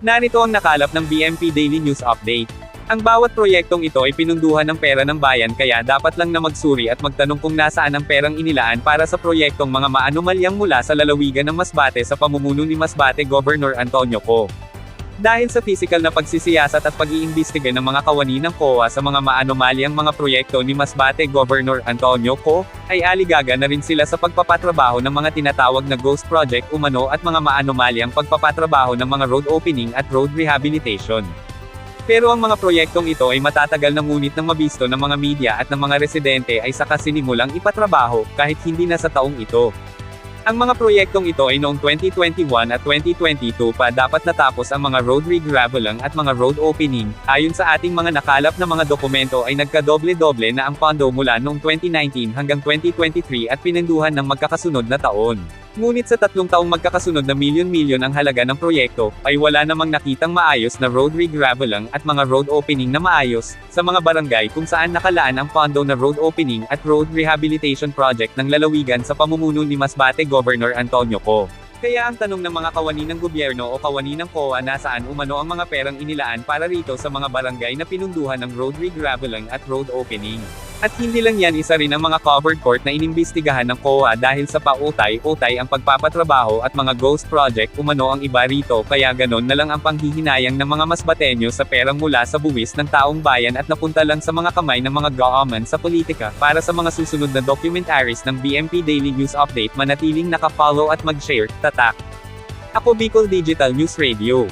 Narito ang nakalap ng BMP Daily News Update. Ang bawat proyektong ito ay pinunduhan ng pera ng bayan kaya dapat lang na magsuri at magtanong kung nasaan ang perang inilaan para sa proyektong mga maanomalyang mula sa lalawigan ng Masbate sa pamumuno ni Masbate Governor Antonio Co. Dahil sa physical na pagsisiyasat at pag-iimbestiga ng mga kawani ng COA sa mga maanomalyang mga proyekto ni Masbate Governor Antonio Co, ay aligaga na rin sila sa pagpapatrabaho ng mga tinatawag na ghost project umano at mga maanomalyang pagpapatrabaho ng mga road opening at road rehabilitation. Pero ang mga proyektong ito ay matatagal na ngunit ng mabisto ng mga media at ng mga residente ay saka sinimulang ipatrabaho, kahit hindi na sa taong ito. Ang mga proyektong ito ay noong 2021 at 2022 pa dapat natapos ang mga road regraveling at mga road opening. Ayon sa ating mga nakalap na mga dokumento ay nagkadoble-doble na ang pondo mula noong 2019 hanggang 2023 at pinanduhan ng magkakasunod na taon. Ngunit sa tatlong taong magkakasunod na milyon-milyon ang halaga ng proyekto, ay wala namang nakitang maayos na road regraveling at mga road opening na maayos, sa mga barangay kung saan nakalaan ang pondo na road opening at road rehabilitation project ng lalawigan sa pamumuno ni Masbate Governor Antonio Co. Kaya ang tanong ng mga kawani ng gobyerno o kawani ng COA nasaan umano ang mga perang inilaan para rito sa mga barangay na pinunduhan ng road regraveling at road opening. At hindi lang yan isa rin ang mga covered court na inimbestigahan ng COA dahil sa pautay-utay ang pagpapatrabaho at mga ghost project umano ang iba rito kaya ganon na lang ang panghihinayang ng mga masbatenyo sa perang mula sa buwis ng taong bayan at napunta lang sa mga kamay ng mga government sa politika para sa mga susunod na documentaries ng BMP Daily News Update manatiling nakafollow at mag-share, tatak. Ako Bicol Digital News Radio.